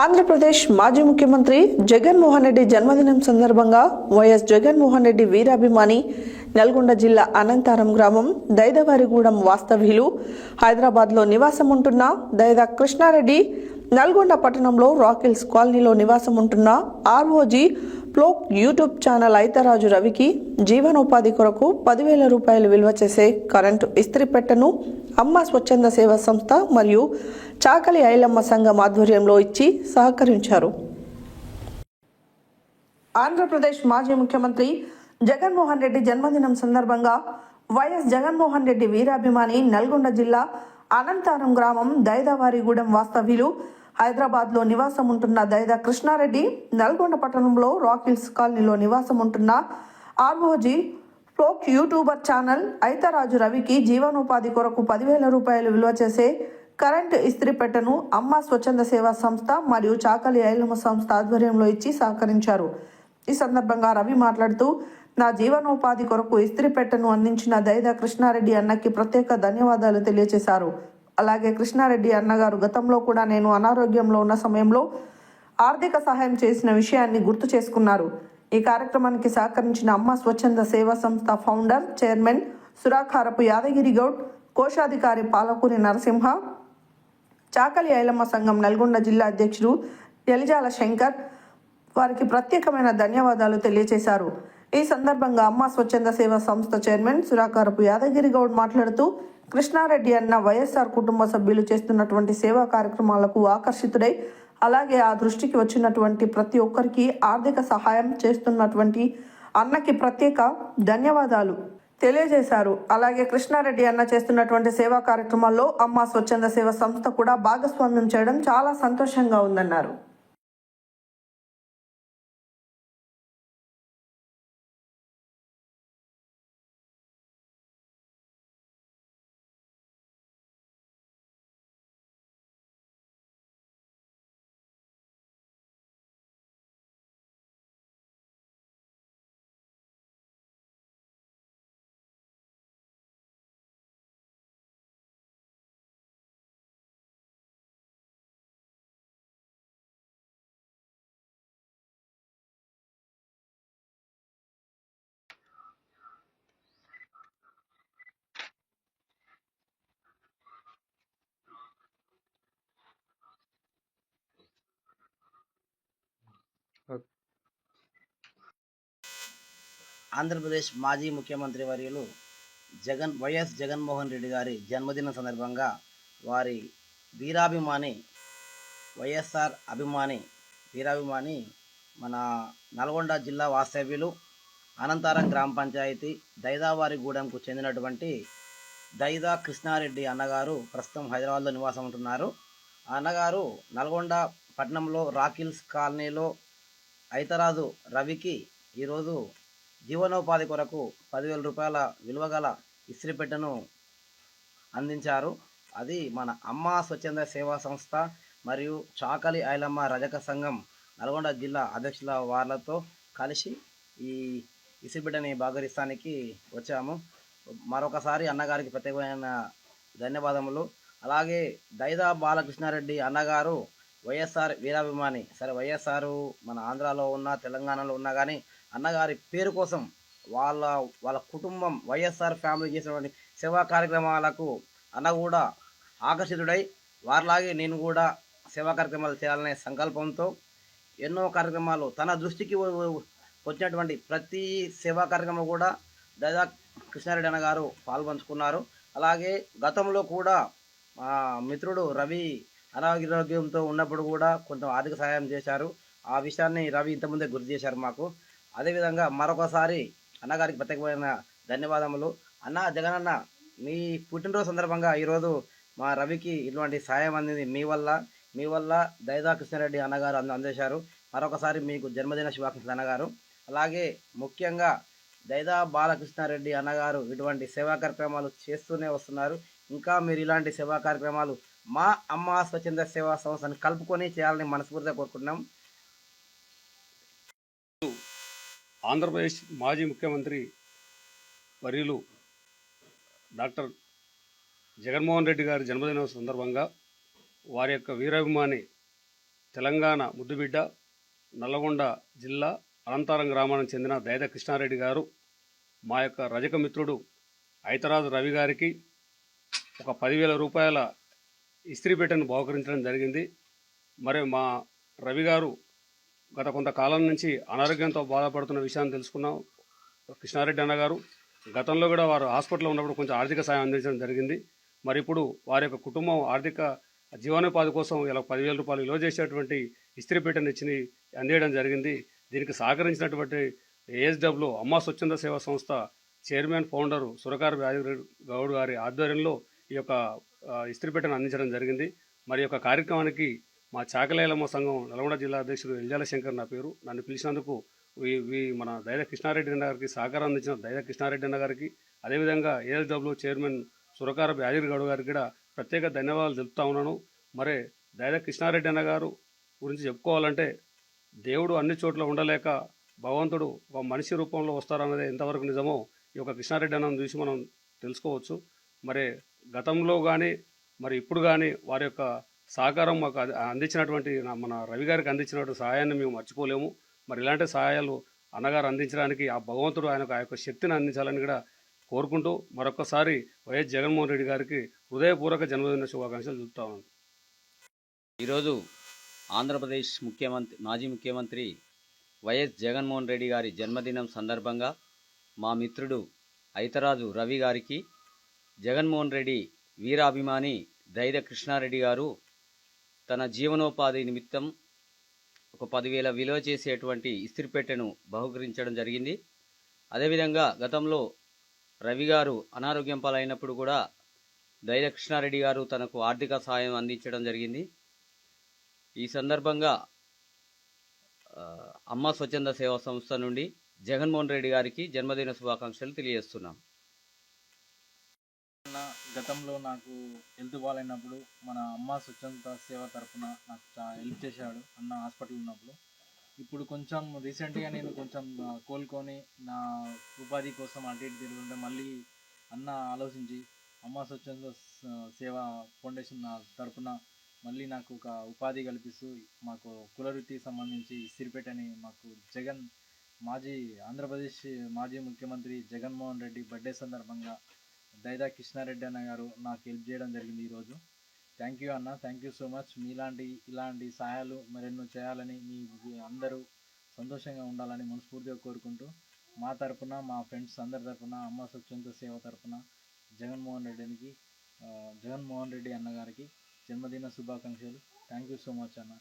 ఆంధ్రప్రదేశ్ మాజీ ముఖ్యమంత్రి జగన్మోహన్ రెడ్డి జన్మదినం సందర్భంగా వైఎస్ జగన్మోహన్ రెడ్డి వీరాభిమాని నల్గొండ జిల్లా అనంతారం గ్రామం దైదవారిగూడెం వాస్తవ్యులు. హైదరాబాద్లో నివాసం ఉంటున్న దైద కృష్ణారెడ్డి నల్గొండ పట్టణంలో రాకిల్స్ కాలనీలో నివాసం ఉంటున్న ROG folk YouTube channel Aitharaju రవికి జీవనోపాధి కొరకు పదివేల రూపాయలు విలువ చేసే కరెంటు ఇస్త్రీ పెట్టను అమ్మ స్వచ్ఛంద సేవా సంస్థ మరియు చాకలి ఐలమ్మ సంఘం ఆధ్వర్యంలో ఇచ్చి సహకరించారు. ఆంధ్రప్రదేశ్ మాజీ ముఖ్యమంత్రి జగన్మోహన్ రెడ్డి జన్మదినం సందర్భంగా వైఎస్ జగన్మోహన్ రెడ్డి వీరాభిమాని నల్గొండ జిల్లా అనంతారం గ్రామం దైదావారిగూడెం వాస్తవ్యులు హైదరాబాద్లో నివాసం ఉంటున్న దయద కృష్ణారెడ్డి నల్గొండ పట్టణంలో రాకిల్స్ కాలనీలో నివాసం ఉంటున్న ఆర్ఓజీ ఫ్లోక్ యూట్యూబర్ ఛానల్ ఐతరాజు రవికి జీవనోపాధి కొరకు పదివేల రూపాయలు విలువ చేసే కరెంట్ ఇస్త్రీ పెట్టెను అమ్మ స్వచ్ఛంద సేవా సంస్థ మరియు చాకలి ఐలమ్మ సంస్థ ఆధ్వర్యంలో ఇచ్చి సహకరించారు. ఈ సందర్భంగా రవి మాట్లాడుతూ నా జీవనోపాధి కొరకు ఇస్త్రీ పెట్టెను అందించిన దైదా కృష్ణారెడ్డి అన్నకి ప్రత్యేక ధన్యవాదాలు తెలియజేశారు అలాగే కృష్ణారెడ్డి అన్నగారు గతంలో కూడా నేను అనారోగ్యంలో ఉన్న సమయంలో ఆర్థిక సహాయం చేసిన విషయాన్ని గుర్తు చేసుకున్నారు. ఈ కార్యక్రమానికి సహకరించిన అమ్మ స్వచ్ఛంద సేవా సంస్థ ఫౌండర్ చైర్మన్ సురాఖారపు యాదగిరి గౌడ్ కోశాధికారి పాలకూరి నరసింహ చాకలి ఐలమ్మ సంఘం నల్గొండ జిల్లా అధ్యక్షుడు ఎలిజాల శంకర్ వారికి ప్రత్యేకమైన ధన్యవాదాలు తెలియజేశారు ఈ సందర్భంగా అమ్మ స్వచ్ఛంద సేవా సంస్థ చైర్మన్ సురాకారపు యాదగిరి గౌడ్ మాట్లాడుతూ కృష్ణారెడ్డి అన్న వైఎస్ఆర్ కుటుంబ సభ్యులు చేస్తున్నటువంటి సేవా కార్యక్రమాలకు ఆకర్షితుడై అలాగే ఆ దృష్టికి వచ్చినటువంటి ప్రతి ఒక్కరికి ఆర్థిక సహాయం చేస్తున్నటువంటి అన్నకి ప్రత్యేక ధన్యవాదాలు తెలియజేశారు. అలాగే కృష్ణారెడ్డి అన్న చేస్తున్నటువంటి సేవా కార్యక్రమాల్లో అమ్మ స్వచ్ఛంద సేవ సంస్థ కూడా భాగస్వామ్యం చేయడం చాలా సంతోషంగా ఉందన్నారు. ఆంధ్రప్రదేశ్ మాజీ ముఖ్యమంత్రి వర్యులు జగన్ వైఎస్ జగన్మోహన్ రెడ్డి గారి జన్మదినం సందర్భంగా వారి వీరాభిమాని వైఎస్ఆర్ అభిమాని వీరాభిమాని మన నల్గొండ జిల్లా వాస్తవ్యులు అనంతారం గ్రామ పంచాయతీ దైదావారిగూడెంకు చెందినటువంటి దైదా కృష్ణారెడ్డి అన్నగారు ప్రస్తుతం హైదరాబాద్లో నివాసం ఉంటున్నారు ఆ అన్నగారు నల్గొండ పట్టణంలో రాకిల్స్ కాలనీలో ఐతరాజు రవికి ఈరోజు జీవనోపాధి కొరకు పదివేల రూపాయల విలువ గల ఇస్త్రీపెట్టెను అందించారు. అది మన అమ్మ స్వచ్ఛంద సేవా సంస్థ మరియు చాకలి ఐలమ్మ రజక సంఘం నల్గొండ జిల్లా అధ్యక్షుల వార్లతో కలిసి ఈ ఇసిబిడ్డని బాగరిస్తానికి వచ్చాము. మరొకసారి అన్నగారికి ప్రత్యేకమైన ధన్యవాదములు. అలాగే దైదా బాలకృష్ణారెడ్డి అన్నగారు వైఎస్ఆర్ వీరాభిమాని. సరే వైఎస్ఆర్ మన ఆంధ్రాలో ఉన్న తెలంగాణలో ఉన్నా కానీ అన్నగారి పేరు కోసం వాళ్ళ వాళ్ళ కుటుంబం వైఎస్ఆర్ ఫ్యామిలీ చేసినటువంటి సేవా కార్యక్రమాలకు అన్న కూడా ఆకర్షితుడై వారిలాగే నేను కూడా సేవా కార్యక్రమాలు చేయాలనే సంకల్పంతో ఎన్నో కార్యక్రమాలు తన దృష్టికి వచ్చినటువంటి ప్రతి సేవా కార్యక్రమం కూడా దాదా కృష్ణారెడ్డి అన్న గారు పాల్పంచుకున్నారు. అలాగే గతంలో కూడా మా మిత్రుడు రవి అనారోగ్యంతో ఉన్నప్పుడు కూడా కొంత ఆర్థిక సహాయం చేశారు. ఆ విషయాన్ని రవి ఇంతకుముందే గుర్తు చేశారు మాకు. అదేవిధంగా మరొకసారి అన్నగారికి ప్రత్యేకమైన ధన్యవాదములు. అన్న జగనన్న మీ పుట్టినరోజు సందర్భంగా ఈరోజు మా రవికి ఇటువంటి సాయం అందింది మీ వల్ల మీ వల్ల దైదా కృష్ణారెడ్డి అన్నగారు అంద అందజేశారు. మరొకసారి మీకు జన్మదిన శుభాకాంక్షలు అన్నగారు. అలాగే ముఖ్యంగా దైదా బాలకృష్ణారెడ్డి అన్నగారు ఇటువంటి సేవా కార్యక్రమాలు చేస్తూనే వస్తున్నారు. ఇంకా మీరు ఇలాంటి సేవా కార్యక్రమాలు మా అమ్మ స్వచ్ఛంద సేవా సంస్థను కలుపుకొని చేయాలని మనస్ఫూర్తిగా కోరుకుంటున్నాం. ఆంధ్రప్రదేశ్ మాజీ ముఖ్యమంత్రి వర్యులు డాక్టర్ జగన్మోహన్ రెడ్డి గారి జన్మదినం సందర్భంగా వారి యొక్క వీరాభిమాని తెలంగాణ ముద్దుబిడ్డ నల్లగొండ జిల్లా అనంతారం గ్రామానికి చెందిన దైద కృష్ణారెడ్డి గారు మా యొక్క రజక మిత్రుడు ఐతరాజు రవి గారికి ఒక పదివేల రూపాయల ఇస్త్రీపేటను బహుకరించడం జరిగింది. మరి మా రవి గారు గత కొంతకాలం నుంచి అనారోగ్యంతో బాధపడుతున్న విషయాన్ని తెలుసుకున్నాం. కృష్ణారెడ్డి అన్న గారు గతంలో కూడా వారు హాస్పిటల్లో ఉన్నప్పుడు కొంచెం ఆర్థిక సాయం అందించడం జరిగింది. మరి ఇప్పుడు వారి యొక్క కుటుంబం ఆర్థిక జీవనోపాధి కోసం ఇలా పదివేల రూపాయలు విలువ చేసేటువంటి ఇస్త్రీపేటను ఇచ్చి అందేయడం జరిగింది. దీనికి సహకరించినటువంటి ఏఎస్డబ్ల్యూ అమ్మ స్వచ్ఛంద సేవా సంస్థ చైర్మన్ ఫౌండర్ సురకారు వ్యాధి గౌడ్ గారి ఆధ్వర్యంలో ఈ యొక్క ఇస్త్రీపేటను ఇస్త్రీ అందించడం జరిగింది. మరి యొక్క కార్యక్రమానికి మా చాకలేలమ్మ సంఘం నల్గొండ జిల్లా అధ్యక్షుడు ఎల్జాల శంకర్ నా పేరు. నన్ను పిలిచినందుకు మన దైద కృష్ణారెడ్డి అన్న గారికి సహకారం అందించిన దైద కృష్ణారెడ్డి అన్న గారికి అదేవిధంగా ఏఎస్డబ్ల్యూ చైర్మన్ సురకార యాదగిరి గౌడ్ గారికి కూడా ప్రత్యేక ధన్యవాదాలు తెలుపుతా ఉన్నాను. మరి దైద కృష్ణారెడ్డి అన్న గారు గురించి చెప్పుకోవాలంటే దేవుడు అన్ని చోట్ల ఉండలేక భగవంతుడు ఒక మనిషి రూపంలో వస్తారన్నది ఎంతవరకు నిజమో ఈ యొక్క కృష్ణారెడ్డి అన్నను చూసి మనం తెలుసుకోవచ్చు. మరి గతంలో కానీ మరి ఇప్పుడు కానీ వారి యొక్క సహకారం మాకు అందించినటువంటి మన రవి గారికి అందించినటువంటి సహాయాన్ని మేము మర్చిపోలేము. మరి ఇలాంటి సహాయాలు అన్నగారు అందించడానికి ఆ భగవంతుడు ఆయనకు ఆ యొక్క శక్తిని అందించాలని కూడా కోరుకుంటూ మరొకసారి వైఎస్ జగన్మోహన్ రెడ్డి గారికి హృదయపూర్వక జన్మదిన శుభాకాంక్షలు చెబుతా ఉన్నాను ఈరోజు ఆంధ్రప్రదేశ్ ముఖ్యమంత్రి మాజీ ముఖ్యమంత్రి వైఎస్ జగన్మోహన్ రెడ్డి గారి జన్మదినం సందర్భంగా మా మిత్రుడు ఐతరాజు రవి గారికి జగన్మోహన్ రెడ్డి వీరాభిమాని దైద కృష్ణారెడ్డి గారు తన జీవనోపాధి నిమిత్తం ఒక పదివేల విలువ చేసేటువంటి ఇస్త్రిపెట్టెను బహుకరించడం జరిగింది. అదేవిధంగా గతంలో రవి గారు అనారోగ్యం పాలైనప్పుడు కూడా దైద కృష్ణారెడ్డి గారు తనకు ఆర్థిక సాయం అందించడం జరిగింది. ఈ సందర్భంగా అమ్మ స్వచ్ఛంద సేవా సంస్థ నుండి జగన్మోహన్ రెడ్డి గారికి జన్మదిన శుభాకాంక్షలు తెలియజేస్తున్నాం. గతంలో నాకు హెల్త్ బాగాలేనప్పుడు మన అమ్మ స్వచ్ఛంద సేవ తరఫున నాకు చాలా హెల్ప్ చేశాడు అన్న హాస్పిటల్ ఉన్నప్పుడు. ఇప్పుడు కొంచెం రీసెంట్గా నేను కొంచెం కోలుకొని నా ఉపాధి కోసం అటు ఇటు తిరుగుతుంటే మళ్ళీ అన్న ఆలోచించి అమ్మ స్వచ్ఛంద సేవ ఫౌండేషన్ నా తరపున మళ్ళీ నాకు ఒక ఉపాధి కల్పిస్తూ మాకు కులవృత్తికి సంబంధించి సిరిపేటని మాకు జగన్ మాజీ ఆంధ్రప్రదేశ్ మాజీ ముఖ్యమంత్రి జగన్మోహన్ రెడ్డి బర్త్డే సందర్భంగా దైదా కృష్ణారెడ్డి అన్న గారు నాకు హెల్ప్ చేయడం జరిగింది ఈరోజు. థ్యాంక్ యూ అన్న థ్యాంక్ యూ సో మచ్ మీలాంటి ఇలాంటి సహాయాలు మరెన్నో చేయాలని మీ అందరూ సంతోషంగా ఉండాలని మనస్ఫూర్తిగా కోరుకుంటూ మా తరపున మా ఫ్రెండ్స్ అందరి తరపున అమ్మ స్వచ్ఛంద సేవ తరపున జగన్మోహన్ రెడ్డికి జగన్మోహన్ రెడ్డి అన్న గారికి జన్మదిన శుభాకాంక్షలు. థ్యాంక్ యూ సో మచ్ అన్న.